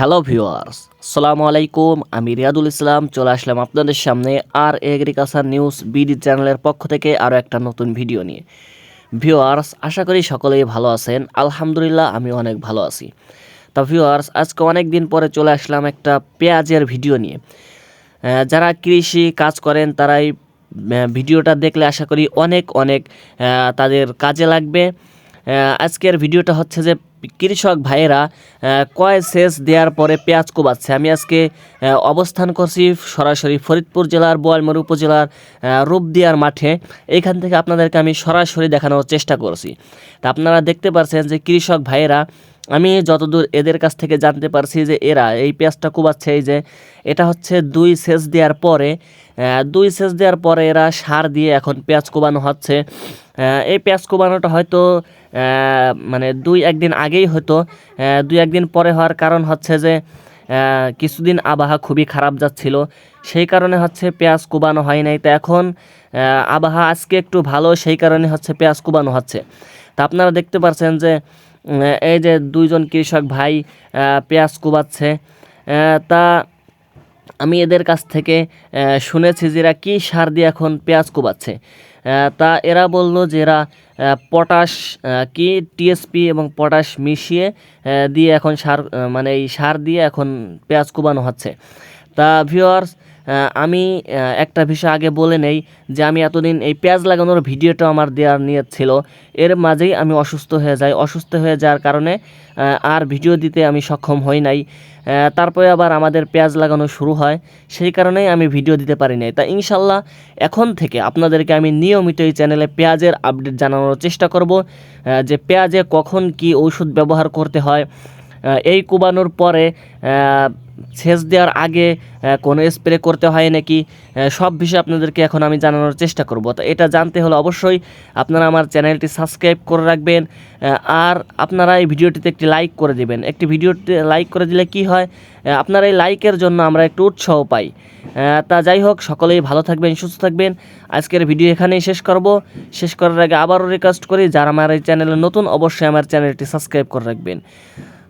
Hello viewers, আসসালামু আলাইকুম। আমি রিয়াদুল ইসলাম, চলে আসলাম আপনাদের সামনে আর এগ্রিকালচার নিউজ বিডি চ্যানেলের পক্ষ থেকে আরও একটা নতুন ভিডিও নিয়ে। ভিউয়ার্স, আশা করি সকলেই ভালো আছেন। আলহামদুলিল্লাহ, আমি অনেক ভালো আছি। তা ভিউয়ার্স, আজকে অনেক দিন পরে চলে আসলাম একটা পেঁয়াজের ভিডিও নিয়ে। যারা কৃষি কাজ করেন, তারাই ভিডিওটা দেখলে আশা করি অনেক অনেক তাদের কাজে লাগবে। আজকের ভিডিওটা হচ্ছে যে কৃষক ভাইয়েরা কয় সেচ দেওয়ার পরে পেঁয়াজ কোবাচ্ছে? আমি আজকে অবস্থান করছি সরাসরি ফরিদপুর জেলার, বোয়ালমারি উপজেলার রূপদিয়ার মাঠে। এখান থেকে আপনাদেরকে আমি সরাসরি দেখানোর চেষ্টা করছি। তা আপনারা দেখতে পাচ্ছেন যে কৃষক ভাইয়েরা আমি যতদূর এদের কাছ থেকে জানতে পারছি যে এরা এই পেঁয়াজটা কোবাচ্ছে এই যে এটা হচ্ছে দুই সেচ দেওয়ার পরে দুই সেচ দেওয়ার পরে এরা সার দিয়ে এখন পেঁয়াজ কোবানো হচ্ছে। এই পেঁয়াজ কোবানোটা হয়তো মানে দুই একদিন আগেই হতো। দুই একদিন পরে হওয়ার কারণ হচ্ছে যে কিছুদিন আবহাওয়া খুবই খারাপ যাচ্ছিল। সেই কারণে হচ্ছে পেঁয়াজ কোবানো হয় নাই। তো এখন আবহাওয়া আজকে একটু ভালো, সেই কারণে হচ্ছে পেঁয়াজ কোবানো হচ্ছে। তা আপনারা দেখতে পাচ্ছেন যে এই যে দুইজন কৃষক ভাই পেঁয়াজ কোবাচ্ছে তা আমি এদের কাছ থেকে শুনেছি যে এরা কী সার দিয়ে এখন পেঁয়াজ কোবাচ্ছে। তা এরা বলল যে এরা পটাশ কি টিএসপি এবং পটাশ মিশিয়ে দিয়ে এখন সার মানে এই সার দিয়ে এখন পেঁয়াজ কোবানো হচ্ছে। তা ভিউয়ার্স আমি একটা বিষয় আগে বলে নেই যে আমি এতদিন এই পেঁয়াজ লাগানোর ভিডিওটা আমার দেওয়ার নিয়ে ছিল। এর মাঝেই আমি অসুস্থ হয়ে যাই। অসুস্থ হয়ে যাওয়ার কারণে আর ভিডিও দিতে আমি সক্ষম হই নাই। তারপরে আবার আমাদের পেঁয়াজ লাগানো শুরু হয়। সেই কারণেই আমি ভিডিও দিতে পারি নাই। তা ইনশাল্লাহ এখন থেকে আপনাদেরকে আমি নিয়মিত এই চ্যানেলে পেঁয়াজের আপডেট জানানোর চেষ্টা করব যে পেঁয়াজে কখন কি ঔষধ ব্যবহার করতে হয়। এই কুবানোর পরে সেচ দেওয়ার আগে কোনো স্প্রে করতে হয় নাকি? সব বিষয়ে আপনাদেরকে এখন আমি জানানোর চেষ্টা করব। তো এটা জানতে হলে অবশ্যই আপনারা আমার চ্যানেলটি সাবস্ক্রাইব করে রাখবেন আর আপনারা এই ভিডিওটিতে একটি লাইক করে দিবেন। একটি ভিডিওতে লাইক করে দিলে কি হয় আপনার এই লাইকের জন্য আমরা একটু উৎসাহ পাই। তা যাই হোক, সকলেই ভালো থাকবেন, সুস্থ থাকবেন। আজকের ভিডিও এখানেই শেষ করব। শেষ করার আগে আবারও রিকোয়েস্ট করি, যারা আমার এই চ্যানেলে নতুন, অবশ্যই আমার চ্যানেলটি সাবস্ক্রাইব করে রাখবেন।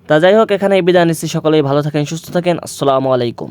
তা যাই হোক এখানে বিদায় নিচ্ছি। সকলেই ভালো থাকেন সুস্থ থাকেন। আসসালামু আলাইকুম।